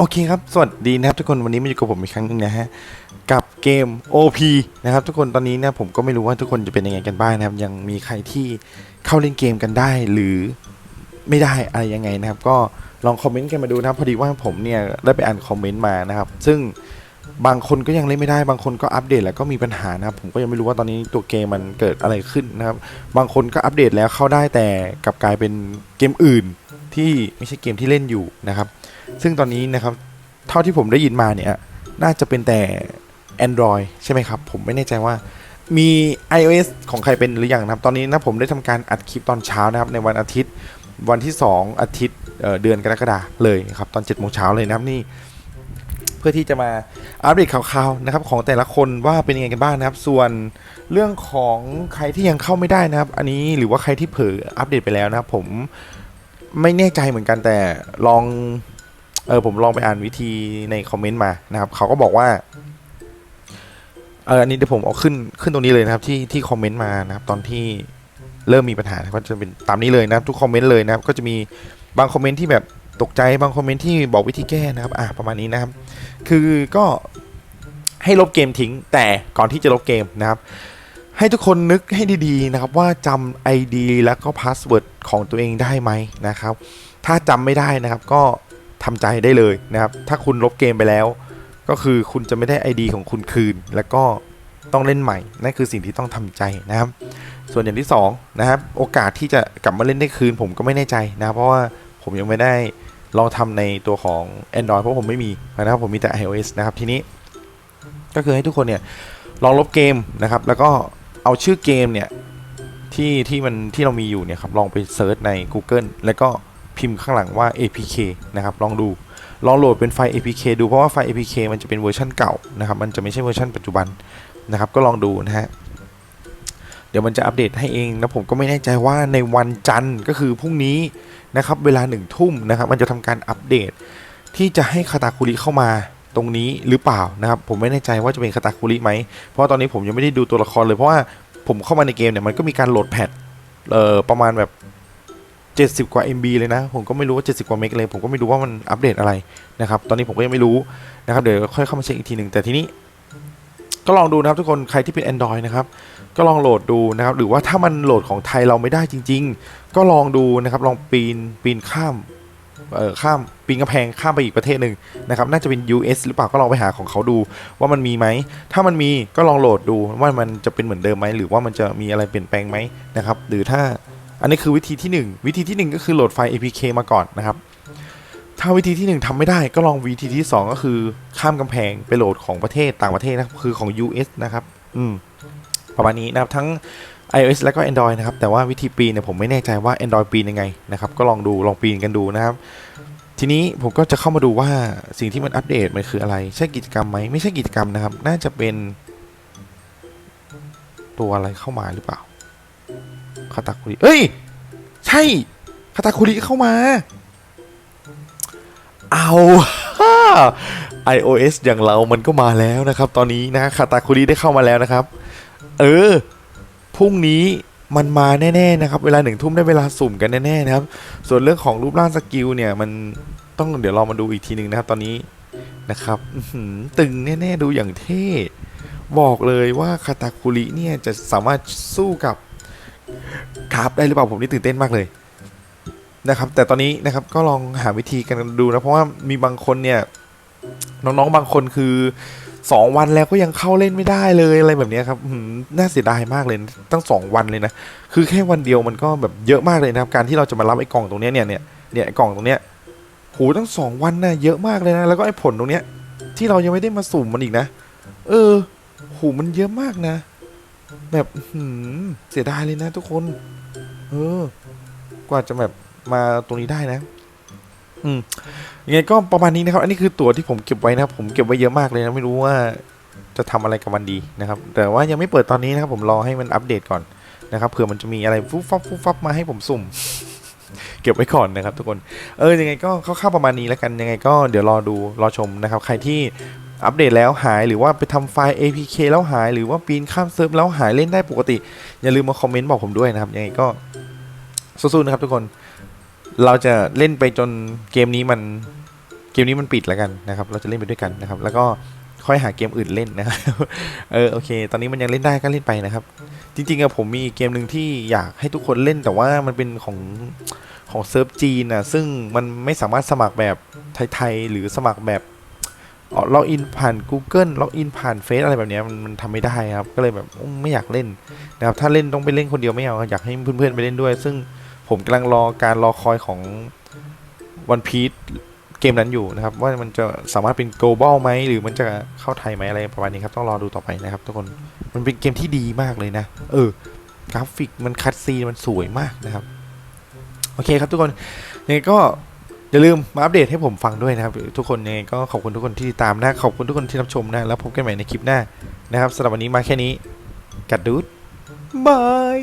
โอเคครับ สวัสดีนะครับทุกคนวันนี้มาอยู่กับผมอีกครั้งหนึงนะฮะ กับเกม OP นะครับทุกคนตอนนี้นะผมก็ไม่รู้ว่าทุกคนจะเป็นยังไงกันบ้างนะครับ ยังมีใครที่เข้าเล่นเกมกันได้หรือไม่ได้อะไรยังไงนะครับ ก็ลองคอมเมนต์กันมาดูนะครับพอดีว่าผมเนี่ยได้ไปอ่านคอมเมนต์มานะครับ ซึ่งบางคนก็ยังเล่นไม่ได้บางคนก็อัปเดตแล้วก็มีปัญหานะครับ ผมก็ยังไม่รู้ว่าตอนนี้ตัวเกมมันเกิดอะไรขึ้นนะครับ บางคนก็อัปเดตแล้วเข้าได้แต่กลับกลายเป็นเกมอื่น ที่ไม่ใช่เกมที่เล่นอยู่นะครับ ซึ่งตอนนี้นะครับเท่าที่ผมได้ยินมาเนี่ยน่าจะเป็นแต่ Android ใช่ไหมครับ ผมไม่แน่ใจว่ามี iOS ของใครเป็นหรือยังนะครับ ตอนนี้นะผมได้ทำการอัดคลิปตอนเช้านะครับ ในวันอาทิตย์วันที่ 2 อาทิตย์เเดือนกรกฎาเลยครับตอน7โมงเช้าเลยนะครับนี่เพื่อที่จะมาอัปเดตข่าวๆนะครับของแต่ละคนว่าเป็นยังไงกันบ้างนะครับ ส่วนเรื่องของใครที่ยังเข้าไม่ได้นะครับ อันนี้หรือว่าใครที่เผลออัปเดตไปแล้วนะครับผม ไม่แน่ใจเหมือนกันแต่ลองเออผมลองไปอ่านวิธีในคอมเมนต์มานะครับเขาก็บอกว่าเอออันนี้เดี๋ยวผมเอาขึ้นขึ้นตรงนี้เลยนะครับที่ที่คอมเมนต์มานะครับตอนที่เริ่มมีปัญหาก็จะเป็นตามนี้เลยนะครับทุกคอมเมนต์เลยนะครับก็จะมีบางคอมเมนต์ที่แบบตกใจบางคอมเมนต์ที่บอกวิธีแก้นะครับอะประมาณนี้นะครับ คือก็ให้ลบเกมทิ้งแต่ก่อนที่จะลบเกมนะครับ ให้ทุกคนนึกให้ดีๆนะครับว่าจำ ID แล้วก็พาสเวิร์ดของตัวเองได้ไหมนะครับ ถ้าจำไม่ได้นะครับก็ทำใจได้เลยนะครับ ถ้าคุณลบเกมไปแล้ว ก็คือคุณจะไม่ได้ ID ของคุณคืน แล้วก็ต้องเล่นใหม่นั่นคือสิ่งที่ต้องทำใจนะครับ ส่วนอย่างที่2นะครับโอกาสที่จะกลับมาเล่นได้คืน ผมก็ไม่แน่ใจนะเพราะว่าผมยังไม่ได้ลองทำในตัวของ Android เพราะผมไม่มีนะครับผมมีแต่ iOS นะครับทีนี้ ก็คือให้ทุกคนเนี่ยลองลบเกมนะครับ แล้วก็ เอาชื่อเกมเนี่ยที่ที่มันที่เรามีอยู่เนี่ยครับลองไปเซิร์ชใน Google แล้วก็พิมพ์ข้างหลังว่า APK นะครับลองดูลองโหลดเป็นไฟล์ APK ดูเพราะว่าไฟล์ APK มันจะเป็นเวอร์ชันเก่านะครับมันจะไม่ใช่เวอร์ชันปัจจุบันนะครับก็ลองดูนะฮะเดี๋ยวมันจะอัปเดตให้เองนะผมก็ไม่แน่ใจว่าในวันจันทร์ก็คือพรุ่งนี้นะครับเวลาหนึ่งทุ่มนะครับมันจะทำการอัปเดตที่จะให้คาตาคุริเข้ามา ตรงนี้หรือเปล่านะครับผมไม่แน่ใจว่าจะเป็นคาตาคุริไหมเพราะตอนนี้ผมยังไม่ได้ดูตัวละครเลยเพราะว่าผมเข้ามาในเกมเนี่ยมันก็มีการโหลดแพทเอ่อประมาณแบบ70 กว่า MB เลยนะ ผมก็ไม่รู้ว่า 70 กว่าเมกเลย ผมก็ไม่รู้ว่ามันอัปเดตอะไรนะครับ ตอนนี้ผมก็ยังไม่รู้นะครับ เดี๋ยวค่อยเข้ามาเช็คอีกทีหนึ่งแต่ทีนี้ ก็ลองดูนะครับทุกคน ใครที่เป็น Android นะครับ ก็ลองโหลดดูนะครับ หรือว่าถ้ามันโหลดของไทยเราไม่ได้จริง ๆ ก็ลองดูนะครับ ลองปีนปีนข้าม เอ่อข้ามปีนกำแพงข้ามไปอีกประเทศหนึ่งนะครับน่าจะเป็น US หรือเปล่าก็ลองไปหาของเขาดู ว่ามันมีไหม ถ้ามันมีก็ลองโหลดดูว่ามันจะเป็นเหมือนเดิมไหมหรือว่ามันจะมีอะไรเปลี่ยนแปลงไหมนะครับหรือถ้าอันนี้คือวิธีที่หนึ่งวิธีที่หนึ่งก็คือโหลดไฟล์ APK มาก่อนนะครับถ้าวิธีที่หนึ่งทำไม่ได้ก็ลองวิธีที่สองก็คือข้ามกำแพงไปโหลดของประเทศต่างประเทศนะครับคือของ US นะครับ อืมประมาณนี้นะครับทั้ง iOS แล้วก็ Android นะครับ แต่ว่าวิธีปีนเนี่ยผมไม่แน่ใจว่า Android ปีนยังไงนะครับ ก็ลองดูลองปีนกันดูนะครับ ทีนี้ผมก็จะเข้ามาดูว่าสิ่งที่มันอัปเดตมันคืออะไร ใช่กิจกรรมไหมไม่ใช่กิจกรรมนะครับ น่าจะเป็น ตัวอะไรเข้ามาหรือเปล่าคาตาคุริเอ้ย ใช่คาตาคุริเข้ามา เอา iOS อย่างเรามันก็มาแล้วนะครับ ตอนนี้นะคาตาคุริได้เข้ามาแล้วนะครับ เออ พรุ่งนี้มันมาแน่ๆนะครับ เวลาหนึ่งทุ่มได้เวลาสุ่มกันแน่ๆนะครับ ส่วนเรื่องของรูปร่างสกิลเนี่ยมันต้องเดี๋ยวเรามาดูอีกทีหนึ่งนะครับ ตอนนี้นะครับตึงแน่ๆดูอย่างเท่บอกเลยว่าคาตาคุริเนี่ยจะสามารถสู้กับคราฟได้หรือเปล่าผมนี่ตื่นเต้นมากเลยนะครับ แต่ตอนนี้นะครับก็ลองหาวิธีกันดูนะเพราะว่ามีบางคนเนี่ยน้องๆบางคนคือ สองวันแล้วก็ยังเข้าเล่นไม่ได้เลยอะไรแบบนี้ครับน่าเสียดายมากเลยตั้งสองวันเลยนะ คือแค่วันเดียวมันก็แบบเยอะมากเลยนะครับ การที่เราจะมารับไอ้กล่องตรงนี้เนี่ยเนี่ยเนี่ยไอ้กล่องตรงเนี้ยโหตั้งสองวันนะเยอะมากเลยนะ แล้วก็ไอ้ผลตรงเนี้ย ที่เรายังไม่ได้มาสุ่มมันอีกนะ เออโหมันเยอะมากนะ แบบหือเสียดายเลยนะทุกคน เออ กว่าจะแบบมาตรงนี้ได้นะ อืมยังไงก็ประมาณนี้นะครับ อันนี้คือตั๋วที่ผมเก็บไว้นะครับ ผมเก็บไว้เยอะมากเลยนะ ไม่รู้ว่าจะทำอะไรกับมันดีนะครับ แต่ว่ายังไม่เปิดตอนนี้นะครับ ผมรอให้มันอัปเดตก่อนนะครับ เผื่อมันจะมีอะไรฟุบฟับฟุบฟับมาให้ผมสุ่ม เก็บไว้ก่อนนะครับ ทุกคน เออ ยังไงก็คร่าวๆประมาณนี้แล้วกัน ยังไงก็เดี๋ยวรอดู รอชมนะครับ ใครที่อัปเดตแล้วหายหรือว่าไปทำไฟล์ APK แล้วหายหรือว่าปีนข้ามเซิร์ฟแล้วหายเล่นได้ปกติ อย่าลืมมาคอมเมนต์บอกผมด้วยนะครับ ยังไงก็สู้ๆนะครับทุกคน เราจะเล่นไปจนเกมนี้มันเกมนี้มันปิดแล้วกันนะครับ เราจะเล่นไปด้วยกันนะครับ แล้วก็ค่อยหาเกมอื่นเล่นนะครับเออโอเค ตอนนี้มันยังเล่นได้ก็เล่นไปนะครับ จริงๆอะผมมีเกมหนึ่งที่อยากให้ทุกคนเล่นแต่ว่ามันเป็นของของเซิร์ฟจีนอะซึ่งมันไม่สามารถสมัครแบบไทยๆหรือสมัครแบบล็อกอินผ่าน Google ล็อกอินผ่านเฟซอะไรแบบเนี้ยมันมันทำไม่ได้ครับ ก็เลยแบบอืมไม่อยากเล่นนะครับถ้าเล่นต้องไปเล่นคนเดียวไม่เอาอยากให้เพื่อนๆไปเล่นด้วย ซึ่ง ผมกำลังรอการรอคอยของวันพี e เกมนั้นอยู่นะครับ ว่ามันจะสามารถเป็น global ไหมหรือมันจะเข้าไทยไหมอะไรประมาณนี้ครับ ต้องรอดูต่อไปนะครับทุกคนมันเป็นเกมที่ดีมากเลยนะ เออกราฟิกมันคัดซีนมันสวยมากนะครับ โอเคครับทุกคนยังไงก็อย่าลืมมาอัปเดตให้ผมฟังด้วยนะครับ ทุกคนยังไงก็ขอบคุณทุกคนที่ติดตามนะขอบคุณทุกคนที่รับชมนะแล้วพบกันใหม่ในคลิปหน้านะครับสำหรับวันนี้มาแค่นี้กัดดูดบาย